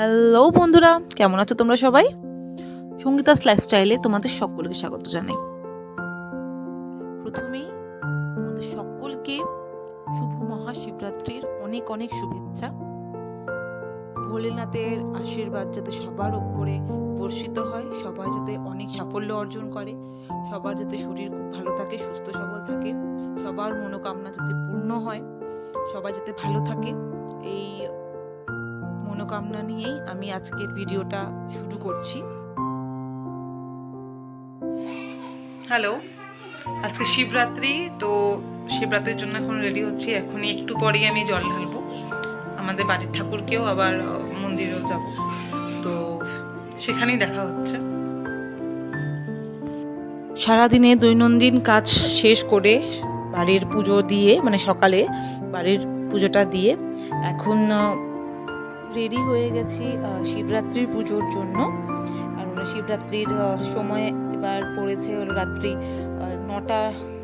Hello বন্ধুরা, কেমন আছো তোমরা সবাই? সঙ্গীতা লাইফস্টাইলে তোমাদের সকলকে স্বাগত জানাই। প্রথমেই তোমাদের সকলকে শুভ মহাশিবরাত্রির অনেক অনেক শুভেচ্ছা। ভোলেনাথের আশীর্বাদ যাতে সবার উপরে বর্ষিত হয় সবাই যাতে অনেক সাফল্য অর্জন করে, সবার যাতে শরীর খুব ভালো থাকে, সুস্থ সবল থাকে, সবার মনোকামনা যাতে পূর্ণ হয় সবাই যাতে ভালো থাকে। এই মনোকামনা নিয়েই আমি আজকের ভিডিওটা শুরু করছি। হ্যালো আজকে শিবরাত্রি তো শিবরাত্রির জন্য এখন রেডি হচ্ছি। এখনই একটু পরেই আমি জল ঢালবো। আমাদের বাড়ির ঠাকুরকেও আবার মন্দিরেও যাব। তো সেখানেই দেখা হচ্ছে। সারাদিনে দৈনন্দিন কাজ শেষ করে বাড়ির পুজো দিয়ে মানে সকালে বাড়ির পুজোটা দিয়ে এখন রেডি হয়ে গেছি শিবরাত্রির পুজোর জন্য। কারণ শিবরাত্রির সময় এবার পড়েছে রাত্রি নটা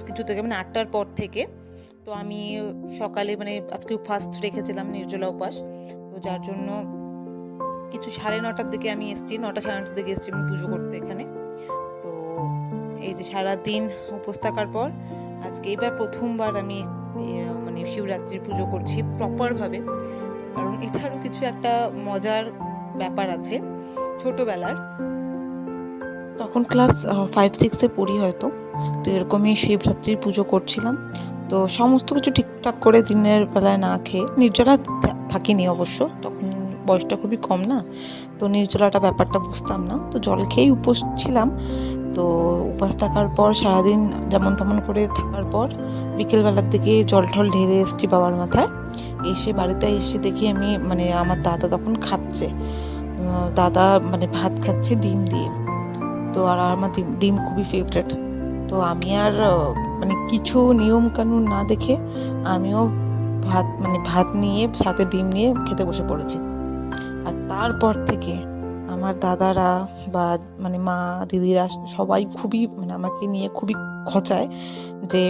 কিছু থেকে মানে আটটার পর থেকে। তো আমি সকালে মানে আজকে ফার্স্ট রেখেছিলাম নির্জলা উপাস। তো যার জন্য কিছু সাড়ে নটার দিকে আমি এসেছি, নটা সাড়ে নটার দিকে এসেছি আমি পুজো করতে এখানে। তো এই যে সারাদিন উপোস থাকার পর, আজকে এবার প্রথমবার আমি মানে শিবরাত্রির পুজো করছি প্রপারভাবে কারণ এটারও কিছু একটা মজার ব্যাপার আছে ছোটবেলার। তখন ক্লাস ফাইভ সিক্সে পড়ি হয়তো। তো এরকমই শিবরাত্রির পুজো করছিলাম। তো সমস্ত কিছু ঠিকঠাক করে দিনের বেলায় না খেয়ে, নির্জলা থাকিনি অবশ্য। তখন বয়সটা খুবই কম না। তো নির্জলাটা ব্যাপারটা বুঝতাম না। তো জল খেয়েই উপোস ছিলাম। তো উপাস থাকার পর সারাদিন যেমন তেমন করে থাকার পর বিকেলবেলার দিকে জল টল ঢেলে এসেছি বাবার মাথায়। এসে বাড়িতে এসে দেখি আমি মানে আমার দাদা তখন খাচ্ছে। দাদা মানে ভাত খাচ্ছে ডিম দিয়ে। তো আর আমার ডিম ডিম খুবই ফেভারেট তো আমি আর মানে কিছু নিয়ম কানুন না দেখে আমিও ভাত মানে ভাত নিয়ে, সাথে ডিম নিয়ে খেতে বসে পড়েছি। আর তারপর থেকে আমার দাদারা বা মানে মা, দিদিরা সবাই খুবই মানে আমাকে নিয়ে খুবই খচায় যে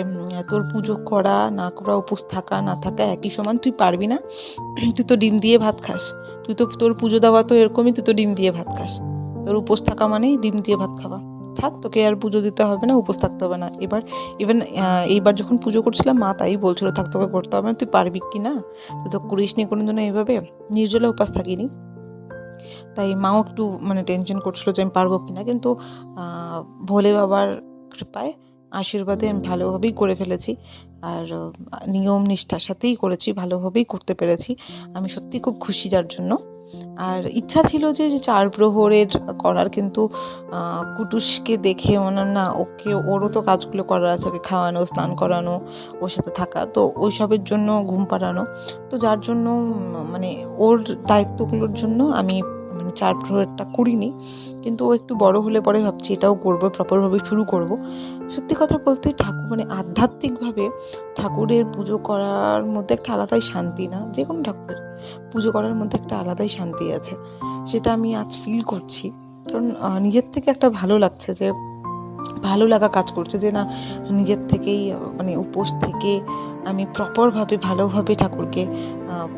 তোর পুজো করা, না করা, উপোস থাকা, না থাকা একই সমান, তুই পারবি না। তুই তো ডিম দিয়ে ভাত খাস। তুই তো তোর পুজো দেওয়া তো এরকমই, তুই তো ডিম দিয়ে ভাত খাস। তোর উপোস থাকা মানেই ডিম দিয়ে ভাত খাওয়া। থাক, তোকে আর পুজো দিতে হবে না, উপোস থাকতে হবে না। এবার ইভেন এইবার যখন পুজো করছিলাম, মা তাই বলছিল, থাক, তোকে করতে হবে না, তুই পারবি কি না? তুই তো করিস নি কোনো জন্য এইভাবে? নির্জলা উপাস থাকিনি। তাই মাও একটু মানে টেনশন করছিল যে আমি পারব কি না কিন্তু ভোলে বাবার কৃপায় আশীর্বাদে আমি ভালোভাবেই করে ফেলেছি। আর নিয়ম নিষ্ঠার সাথেই করেছি, ভালোভাবেই করতে পেরেছি। আমি সত্যি খুব খুশি যার জন্য। আর ইচ্ছা ছিল যে চার প্রহরের করার, কিন্তু কুটুসকে দেখে মনে না, ওকে, ওরও তো কাজগুলো করার আছে, ওকে খাওয়ানো, স্নান করানো, ওর সাথে থাকা, তো ওই সবের জন্য ঘুম পাড়ানো। তো যার জন্য মানে ওর দায়িত্বগুলোর জন্য আমি মানে চার প্রহরটা করিনি। কিন্তু ও একটু বড় হলে পরে ভাবছি, এটাও করব প্রপারভাবে শুরু করব। সত্যি কথা বলতে, ঠাকুর মানে আধ্যাত্মিকভাবে ঠাকুরের পুজো করার মধ্যে একটা আলাদাই শান্তি না যে কোনো ঠাকুরের। পুজো করার মধ্যে একটা আলাদাই শান্তি আছে। সেটা আমি আজ ফিল করছি। কারণ নিজের থেকে একটা ভালো লাগছে যে, ভালো লাগা কাজ করছে যে, না, নিজের থেকেই মানে উপোস থেকে আমি প্রপারভাবে ভালোভাবে ঠাকুরকে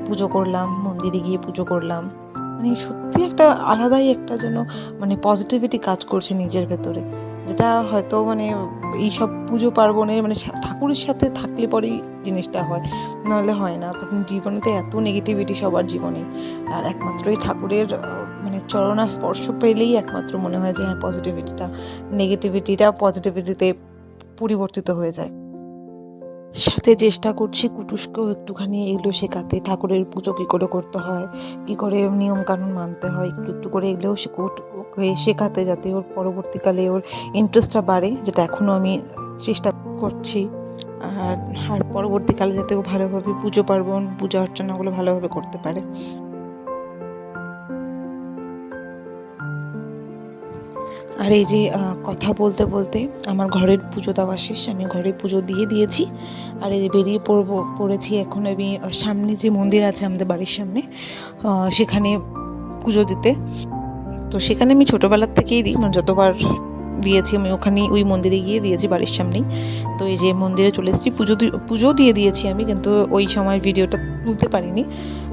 পুজো করলাম, মন্দিরে গিয়ে পুজো করলাম। মানে সত্যি একটা আলাদাই একটা যেন মানে পজিটিভিটি কাজ করছে নিজের ভেতরে। যেটা হয়তো মানে এইসব পুজো পার্বণে মানে ঠাকুরের সাথে থাকলে পরেই জিনিসটা হয়। নাহলে হয় না। কারণ জীবনে তো এত নেগেটিভিটি সবার জীবনে। আর একমাত্র এই ঠাকুরের মানে চরণা স্পর্শ পেলেই একমাত্র মনে হয় যে হ্যাঁ পজিটিভিটিটা নেগেটিভিটিটা পজিটিভিটিতে পরিবর্তিত হয়ে যায়। সাথে চেষ্টা করছি, কুটুসকেও একটুখানি এগুলো শেখাতে, ঠাকুরের পুজো কী করে করতে হয়, কী করে নিয়ম কানুন মানতে হয়, একটু একটু করে এগুলোও শেখাতে যাতে ওর পরবর্তীকালে ওর ইন্টারেস্টটা বাড়ে, যেটা এখনও আমি চেষ্টা করছি। আর আর পরবর্তীকালে যাতে ও ভালোভাবে পুজো পার্বণ, পূজা অর্চনাগুলো ভালোভাবে করতে পারে। আর এই যে কথা বলতে বলতে আমার ঘরের পুজো দেওয়া শেষ, আমি ঘরে পুজো দিয়ে দিয়েছি। আর এই যে বেরিয়ে পড়ব, পড়েছি এখন আমি সামনে যে মন্দির আছে আমাদের বাড়ির সামনে সেখানে পুজো দিতে। তো সেখানে আমি ছোটোবেলার থেকেই দিই মানে যতবার দিয়েছি আমি ওখানেই ওই মন্দিরে গিয়ে দিয়েছি বাড়ির সামনেই। তো এই যে মন্দিরে চলে এসেছি, পুজো পুজো দিয়ে দিয়েছি আমি, কিন্তু ওই সময় ভিডিওটা তুলতে পারিনি,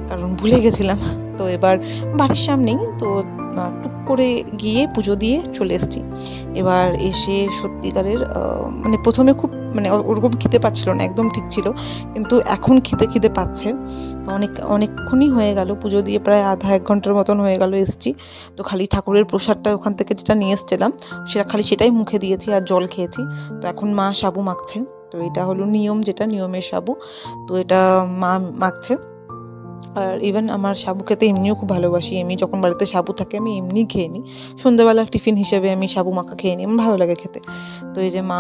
কারণ ভুলে গেছিলাম। তো এবার বাড়ির সামনেই, তো টুক করে গিয়ে পুজো দিয়ে চলে এসেছি। এবার এসে সত্যিকারের মানে প্রথমে খুব মানে ওরকম খিদে পাচ্ছিল না, একদম ঠিক ছিল। কিন্তু এখন খিদে খিদে পাচ্ছে। অনেক, অনেকক্ষণই হয়ে গেল, পুজো দিয়ে প্রায় আধা এক ঘণ্টার মতন হয়ে গেল এসছি। তো খালি ঠাকুরের প্রসাদটা ওখান থেকে যেটা নিয়ে এসছিলাম, সেটা খালি সেটাই মুখে দিয়েছি আর জল খেয়েছি। তো এখন মা সাবু মাখছে। তো এটা হলো নিয়ম, যেটা নিয়মের সাবু। তো এটা মা মাখছে। আর ইভেন আমার সাবু খেতে এমনিও খুব ভালোবাসি। আমি যখন বাড়িতে সাবু থাকে, আমি এমনি খেয়ে নিই। সন্ধ্যাবেলা টিফিন হিসেবে আমি সাবু মাখা খেয়ে নিই, আমার ভালো লাগে খেতে। তো এই যে মা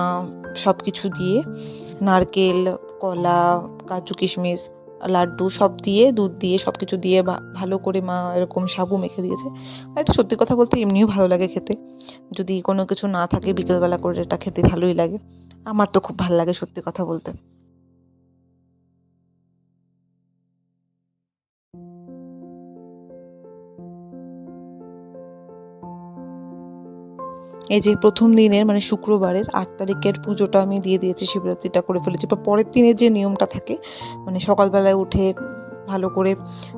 সব কিছু দিয়ে, নারকেল, কলা, কাজু কিশমিশ, লাড্ডু সব দিয়ে, দুধ দিয়ে সব কিছু দিয়ে ভালো করে মা এরকম সাবু মেখে দিয়েছে। আর এটা সত্যি কথা বলতে এমনিও ভালো লাগে খেতে। যদি কোনো কিছু না থাকে বিকেলবেলা করে, এটা খেতে ভালোই লাগে। আমার তো খুব ভালো লাগে সত্যি কথা বলতে। এই যে প্রথম দিনের মানে শুক্রবারের আট তারিখের পুজোটা আমি দিয়ে দিয়েছি, শিবরাত্রিটা করে ফেলেছি। বা পরের দিনের যে নিয়মটা থাকে মানে সকালবেলায় উঠে ভালো করে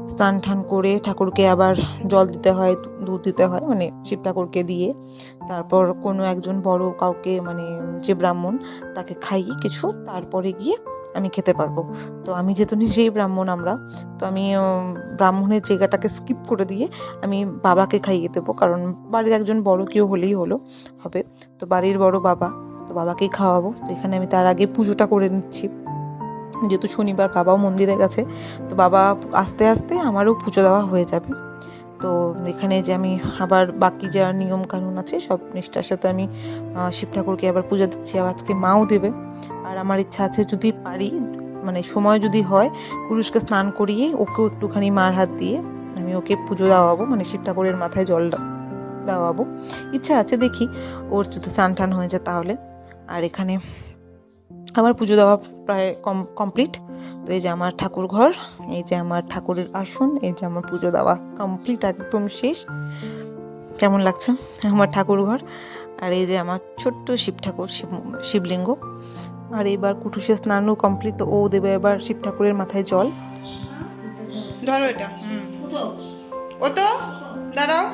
স্নান টান করে ঠাকুরকে আবার জল দিতে হয়, দুধ দিতে হয় মানে শিব ঠাকুরকে দিয়ে। তারপর কোনো একজন বড় কাউকে মানে যে ব্রাহ্মণ, তাকে খাইয়ে কিছু তারপরে গিয়ে আমি খেতে পারব। তো আমি যেহেতু নিজেই ব্রাহ্মণ আমরা, তো আমি ব্রাহ্মণের জায়গাটাকে স্কিপ করে দিয়ে আমি বাবাকে খাইয়ে দেবো। কারণ বাড়ির একজন বড় কেউ হলেই হলো, হবে। তো বাড়ির বড় বাবা, তো বাবাকেই খাওয়াবো। তো এখানে আমি তার আগে পুজোটা করে নিচ্ছি। যেহেতু শনিবার বাবাও মন্দিরে গেছে, তো বাবা আস্তে আস্তে আমারও পুজো দেওয়া হয়ে যাবে। তো এখানে যে আমি আবার বাকি যা নিয়ম কানুন আছে, সব নিষ্ঠার সাথে আমি শিব ঠাকুরকে আবার পুজো দিচ্ছি, আর আজকে মাও দেবে। আর আমার ইচ্ছা আছে যদি পারি মানে সময় যদি হয় পুরুষকে স্নান করিয়ে ওকেও একটুখানি মার হাত দিয়ে আমি ওকে পুজো দেওয়াবো মানে শিব ঠাকুরের মাথায় জল দেওয়াবো। ইচ্ছা আছে দেখি, ওর যদি স্নান টান হয়ে যায় তাহলে। আর এখানে আমার পুজো দেওয়া প্রায় কম কমপ্লিট তো এই যে আমার ঠাকুর ঘর, এই যে আমার ঠাকুরের আসন, এই যে আমার পুজো দেওয়া কমপ্লিট একদম শেষ। কেমন লাগছে আমার ঠাকুর ঘর? আর এই যে আমার ছোট্ট শিব ঠাকুর, শিব, শিবলিঙ্গ। আর এবার কুটুসে স্নানও কমপ্লিট তো ও দেবে এবার শিব ঠাকুরের মাথায় জল। ধরো এটা, হুম। ও তো দাঁড়াও।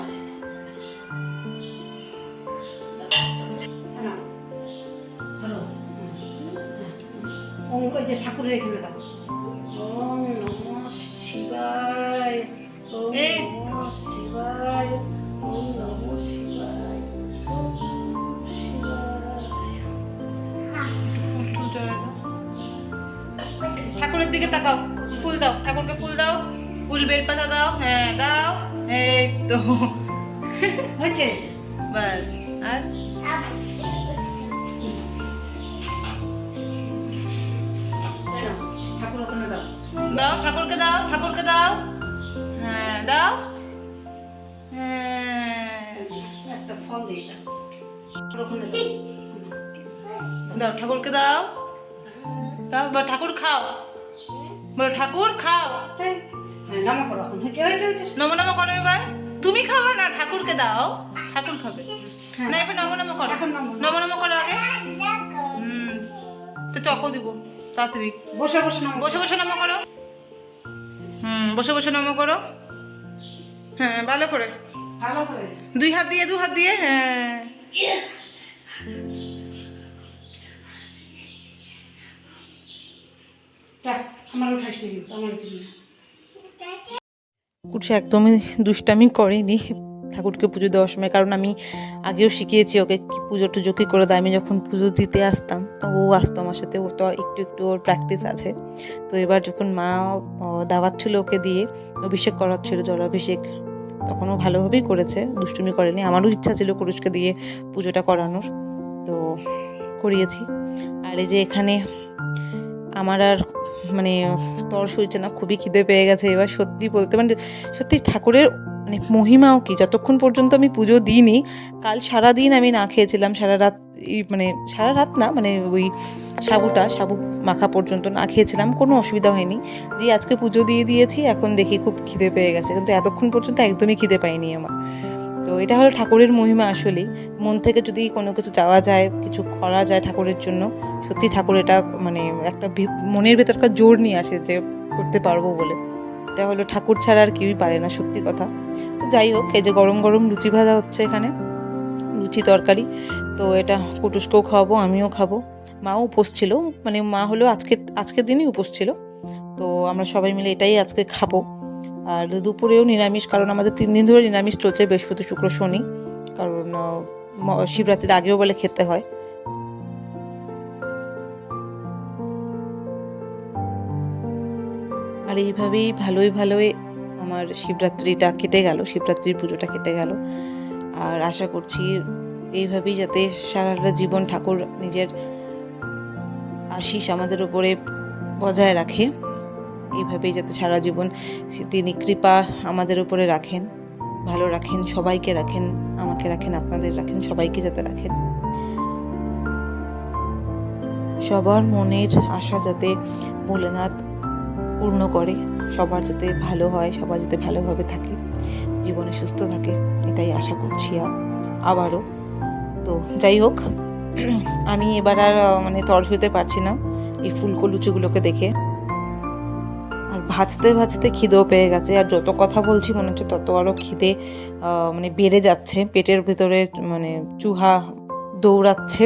ওই যে ঠাকুরের এখানে দাও। ওম নম শিবায় ওম এই। নম শিবায় ওম নম শিবায় ঠাকুরের দিকে তাকাও ফুল দাও ঠাকুরকে ফুল দাও ফুল বেলপাতা দাও হ্যাঁ দাও এই তো। হয়েছে? বাস আর? দাও ঠাকুরকে দাও ঠাকুরকে দাও। হ্যাঁ দাও। হ্যাঁ। একটা ফল দিয়ে দাও। ঠাকুরকে দাও। দাও বা ঠাকুর খাও। বলো ঠাকুর খাও? হ্যাঁ নামা নমো করো এবার। তুমি খাবে না ঠাকুরকে দাও। ঠাকুর খাবে। হ্যাঁ। না এবার নমো নমো করো। নমো নমো। করো আগে। হুম তো চকো দিব। তাড়াতাড়ি। বসে বসে বসে বসে নমো করো। হুম বসে বসে নমো করো। হ্যাঁ ভালো করে। ভালো করে। দুই হাত দিয়ে দু হাত দিয়ে হ্যাঁ। কুটসে একদমই দুষ্টামি করেনি। ঠাকুরকে পুজো দেওয়ার সময় কারণ আমি আগেও শিখিয়েছি ওকে পুজো টুজো কী করে দেয়। আমি যখন পুজো দিতে আসতাম তো ও আসতো আমার সাথে ও তো একটু একটু ওর প্র্যাকটিস আছে। তো এবার যখন মা আহ, দাওয়াচ্ছিল ওকে দিয়ে অভিষেক করাচ্ছিল জলাভিষেক তখন ও ভালোভাবেই করেছে দুষ্টুমি করেনি। আমারও ইচ্ছা ছিল কুরুষকে দিয়ে পুজোটা করানোর তো করিয়েছি। আর এই যে এখানে আমার আর মানে তর সইছে না খুবই খিদে পেয়ে গেছে এবার সত্যি বলতে মানে সত্যি ঠাকুরের মানে মহিমাও কি? যতক্ষণ পর্যন্ত আমি পুজো দিইনি, কাল সারা দিন আমি না খেয়েছিলাম, সারা রাত মানে সারা রাত না মানে ওই সাবুটা, সাবু মাখা পর্যন্ত না খেয়েছিলাম, কোনো অসুবিধা হয়নি। যে আজকে পুজো দিয়ে দিয়েছি, এখন দেখি খুব খিদে পেয়ে গেছে, কিন্তু এতক্ষণ পর্যন্ত একদমই খিদে পাইনি আমার। তো এটা হলো ঠাকুরের মহিমা আসলেই। মন থেকে যদি কোনো কিছু চাওয়া যায়, কিছু করা যায় ঠাকুরের জন্য, সত্যি ঠাকুর এটা মানে একটা মনের ভেতরকার জোর নিয়ে আসে যে করতে পারব বলে। এটা হলো ঠাকুর ছাড়া আর কেউই পারে না, সত্যি কথা। তো যাই হোক, এই যে গরম গরম লুচি ভাজা হচ্ছে এখানে, লুচি তরকারি। তো এটা কুটুসকেও খাওয়াবো, আমিও খাব। মাও উপোস ছিল মানে মা হলো আজকে, আজকের দিনই উপোস ছিল। তো আমরা সবাই মিলে এটাই আজকে খাব। আর দুপুরেও নিরামিষ, কারণ আমাদের তিন দিন ধরে নিরামিষ চলছে, বৃহস্পতি, শুক্র, শনি। কারণ শিবরাত্রির আগেও বলে খেতে হয়। আর এইভাবেই ভালোই ভালোই আমার শিবরাত্রিটা কেটে গেল, শিবরাত্রির পুজোটা কেটে গেল। আর আশা করছি এইভাবেই যাতে সারাটা জীবন ঠাকুর নিজের আশিস আমাদের উপরে বজায় রাখে। এইভাবেই যাতে সারা জীবন তিনি কৃপা আমাদের উপরে রাখেন, ভালো রাখেন, সবাইকে রাখেন, আমাকে রাখেন, আপনাদের রাখেন, সবাইকে যাতে রাখেন। সবার মনের আশা যাতে ভোলেনাথ পূর্ণ করে। সবার যাতে ভালো হয়, সবার যাতে ভালোভাবে থাকে, জীবনে সুস্থ থাকে, এটাই আশা করছি আবারও। তো যাই হোক, আমি এবার আর মানে তর শুতে পারছি না এই ফুলকো লুচিগুলোকে দেখে। আর ভাজতে ভাজতে খিদেও পেয়ে গেছে, আর যত কথা বলছি মনে হচ্ছে তত আরও খিদে মানে বেড়ে যাচ্ছে, পেটের ভিতরে মানে চুহা দৌড়াচ্ছে।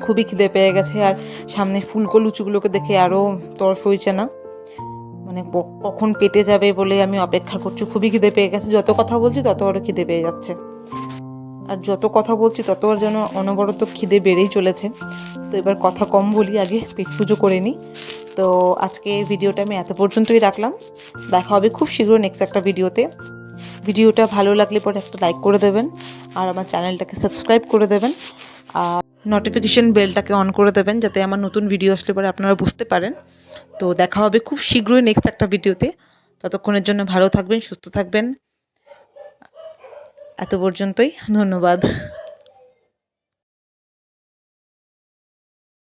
খুবই খিদে পেয়ে গেছে, আর সামনে ফুলকো লুচিগুলোকে দেখে আরও তর সইছে না। মানে কখন পেটে যাবে বলে আমি অপেক্ষা করছি। খুবই খিদে পেয়ে গেছে। যত কথা বলছি, তত আরও খিদে পেয়ে যাচ্ছে। আর যত কথা বলছি, তত আর যেন অনবরত খিদে বেড়েই চলেছে। তো এবার কথা কম বলি, আগে পেট পুজো করে নিই। তো আজকে ভিডিওটা আমি এত পর্যন্তই রাখলাম। দেখা হবে খুব শীঘ্র নেক্সট একটা ভিডিওতে। ভিডিওটা ভালো লাগলে পরে একটা লাইক করে দেবেন। আর আমার চ্যানেলটাকে সাবস্ক্রাইব করে দেবেন। আর নোটিফিকেশন বেলটাকে অন করে দেবেন যাতে আমার নতুন ভিডিও আসলে পরে আপনারা বুঝতে পারেন। তো দেখা হবে খুব শীঘ্রই নেক্সট একটা ভিডিওতে ততক্ষণের জন্য ভালো থাকবেন, সুস্থ থাকবেন। এত পর্যন্তই, ধন্যবাদ।